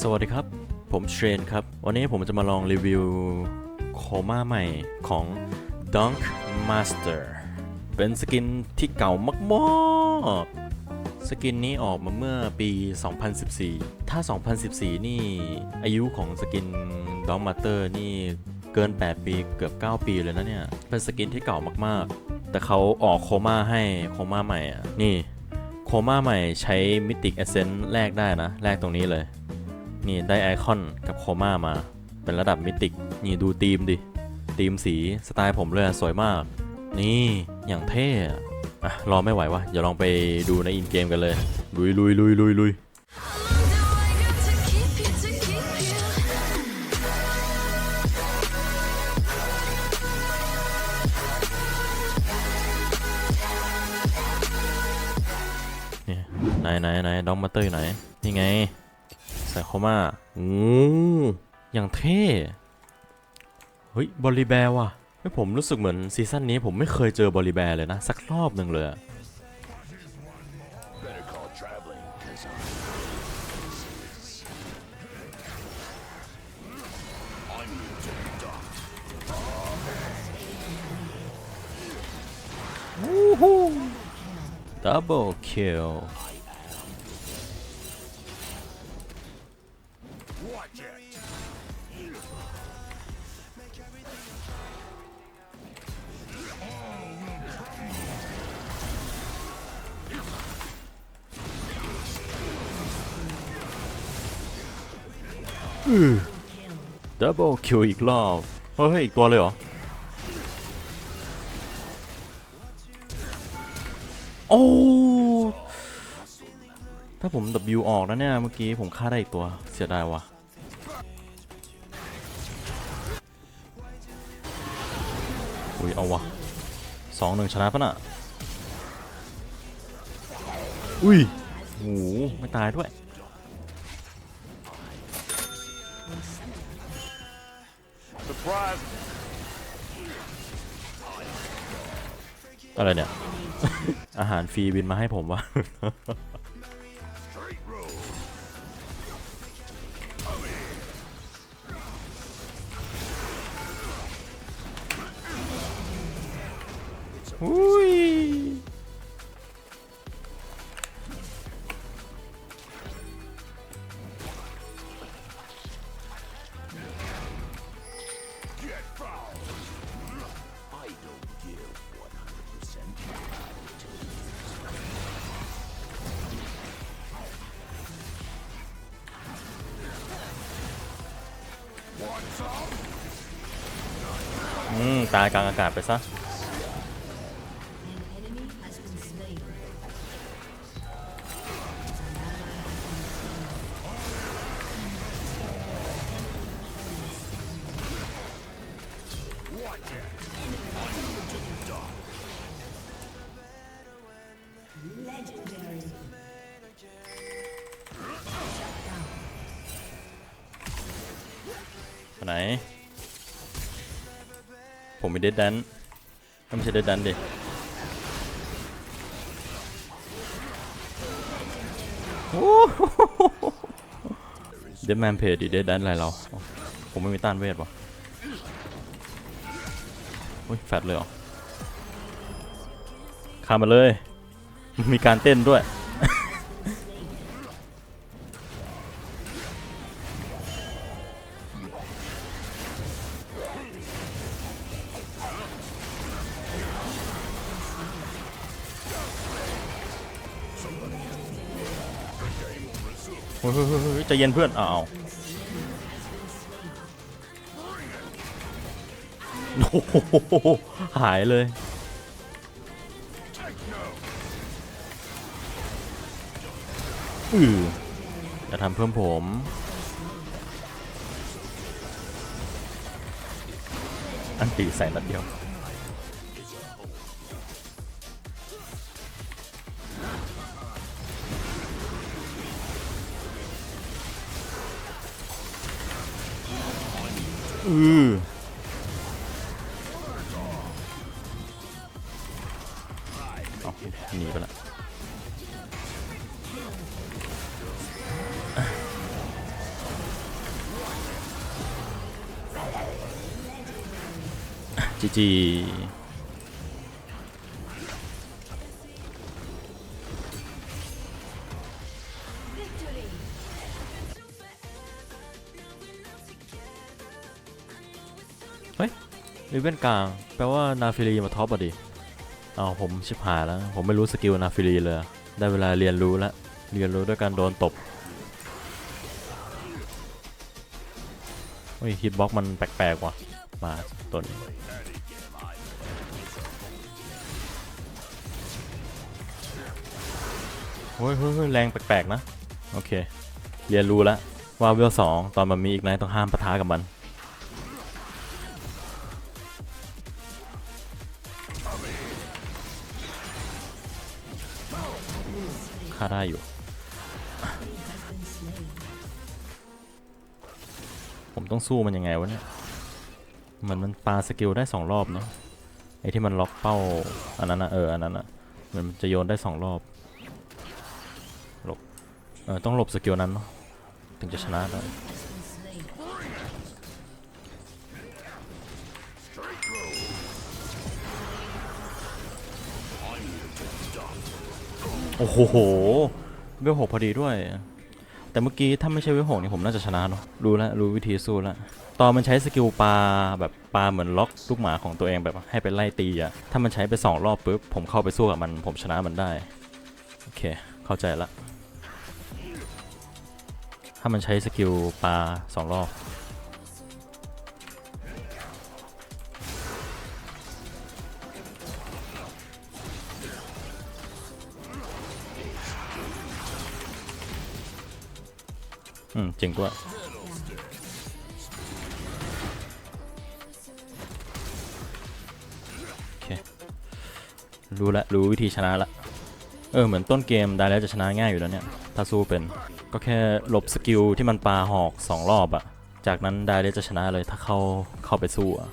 สวัสดีครับ ผมเทรนครับ วันนี้ผมจะมาลองรีวิวโคม่าใหม่ของ Dunk Master เป็นสกินที่เก่ามากๆ สกินนี้ออกมาเมื่อปี 2014 ถ้า 2014 นี่อายุของสกิน Dunk Master นี่เกิน 8 ปีเกือบ 9 ปีเลยนะเนี่ย เป็นสกินที่เก่ามากๆ แต่เขาออกโคม่าให้โคม่าใหม่อะ นี่โคม่าใหม่ใช้มิติเอเซนต์แลกได้นะแลกตรงนี้เลย นี่ได้ไอคอนกับโคม่ามา เป็นระดับมิติก นี่ดูธีมดิธีมสีสไตล์ผมเลยอะสวยมาก นี่อย่างเท่อะรอไม่ไหววะอย่าลองไปดูในอินเกมกันเลย ลุยลุยลุยลุยลุยไหนไหนไหนดองมาเตอร์อยู่ไหน นี่ไง ใส่โคม่าโอ้อย่างเท่ เฮ้ยบอลลีแบร์ว่ะเฮ้ยผมรู้สึกเหมือนซีซั่นนี้ผมไม่เคยเจอบอลลีแบร์เลยนะ สักรอบหนึ่งเลยอะ Better call traveling, cause I'm I'm here ดับเบิลคิวอีกรอบเฮ้ยอีกตัวเลยเหรอ โอ้ถ้าผม W ออกนะเนี่ย เมื่อกี้ผมฆ่าได้อีกตัวเสียดายว่ะอุ้ยเอาวะสองหนึ่งชนะปะน่ะ อุ้ยโหไม่ตายด้วย Surprise. อะไรเนี่ย อาหารฟรีบินมาให้ผมวะ Straight road. อุ้ย อืมตายกลางอากาศไปซะ ไหน ผมมีเดดแดนไม่ใช่เดดแดนดิเดดแมนเพจดิเดดแดนอะไรเรา ผมไม่มีต้านเวทวะอุ้ยแฟดเลยเหรอข้ามมาเลย มีการเต้นด้วย เฮ้ยเฮ้ยเฮ้ยเฮ้ยใจเย็นเพื่อนอ้าวโอ้โหหายเลย อือจะทำเพิ่มผม อันตีใส่นัดเดียว ừ เอาหนีไปละจีจี ฮ้ยลิเวนกลาง แปลว่านาฟิลีมาท็อปอะดิเอาผมชิบหายแล้ว ผมไม่รู้สกิลนาฟิลีเลย ได้เวลาเรียนรู้แล้ว เรียนรู้ด้วยการโดนตบเฮ้ยฮิตบ็อกมันแปลกๆว่ะ มาตัวนี้เฮ้ยเฮ้ยแรงแปลกๆนะ โอเค เรียนรู้แล้วว่าเวลสองตอนมันมีอีกไนท์ต้องห้ามปะทะกับมัน ฆ่าได้อยู่ ผมต้องสู้มันยังไงวะเนี่ยเหมือนมันปาสกิลได้สองรอบเนาะไอ้ที่มันล็อกเป้าอันนั้นนะเอออันนั้นนะมันจะโยนได้สองรอบหลบเออต้องหลบสกิลนั้นเนาะถึงจะชนะได้ โอ้โหเวลหกพอดีด้วย แต่เมื่อกี้ถ้าไม่ใช่เวลหกนี่ผมน่าจะชนะเนอะรู้แล้วรู้วิธีสู้แล้วตอนมันใช้สกิลปลาแบบปลาเหมือนล็อกลูกหมาของตัวเองแบบให้ไปไล่ตีอะถ้ามันใช้ไปสองรอบปุ๊บผมเข้าไปสู้กับมันผมชนะมันได้โอเคเข้าใจละถ้ามันใช้สกิลปลาสองรอบ อืมจริงด้วยโอเครู้ละรู้วิธีชนะละเออเหมือนต้นเกมได้แล้วจะชนะง่ายอยู่แล้วเนี่ย ถ้าสู้เป็นก็แค่หลบสกิลที่มันปาหอกสองรอบอะจากนั้นได้แล้วจะชนะเลยถ้าเข้าเข้าไปสู้อะ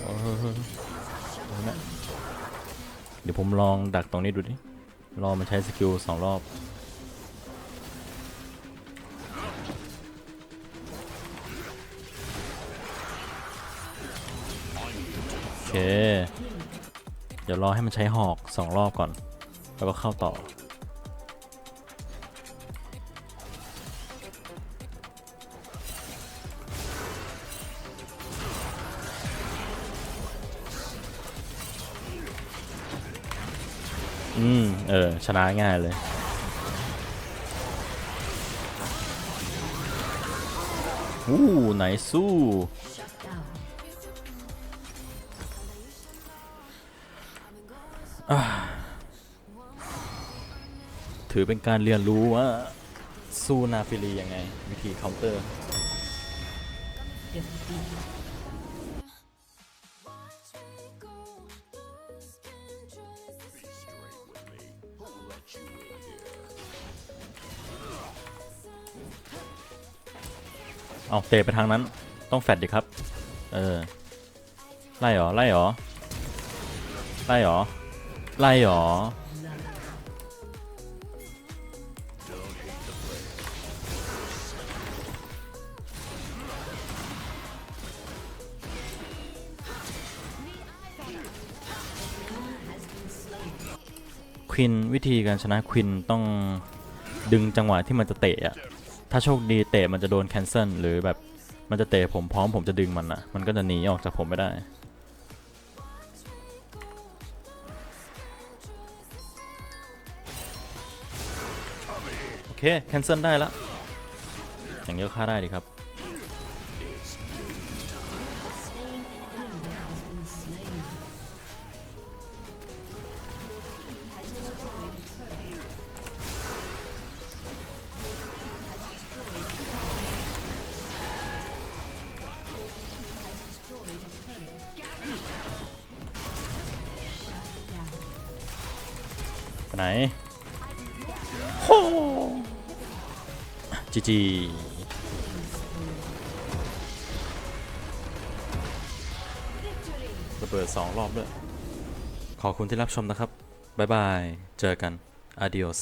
โอ้ เดี๋ยวผมลองดักตรงนี้ดูดิ รอมันใช้สกิลสองรอบ โอเค เดี๋ยวรอให้มันใช้หอกสองรอบก่อน แล้วก็เข้าต่อ อืม เออ ชนะง่ายเลยอู้ไหนสู้ ถือเป็นการเรียนรู้ว่าสู้นาฟิลียังไง วิธีเคาน์เตอร์ เอาเตะไปทางนั้น ต้องแฟดดิครับ เออ ไล่หรอ ไล่หรอ ไล่หรอ ไล่หรอ ควินวิธีการชนะควินต้องดึงจังหวะที่มันจะเตะอะ ถ้าโชคดีเตะมันจะโดนแคนเซิลหรือแบบมันจะเตะผมพร้อมผมจะดึงมันอะมันก็จะหนีออกจากผมไม่ได้ โอเค แคนเซิลได้แล้วอย่างนี้ก็ฆ่าได้ดีครับ ไปไหนโอ้จีจีระเบิดสองรอบด้วย ขอบคุณที่รับชมนะครับ บ๊ายบาย เจอกัน adios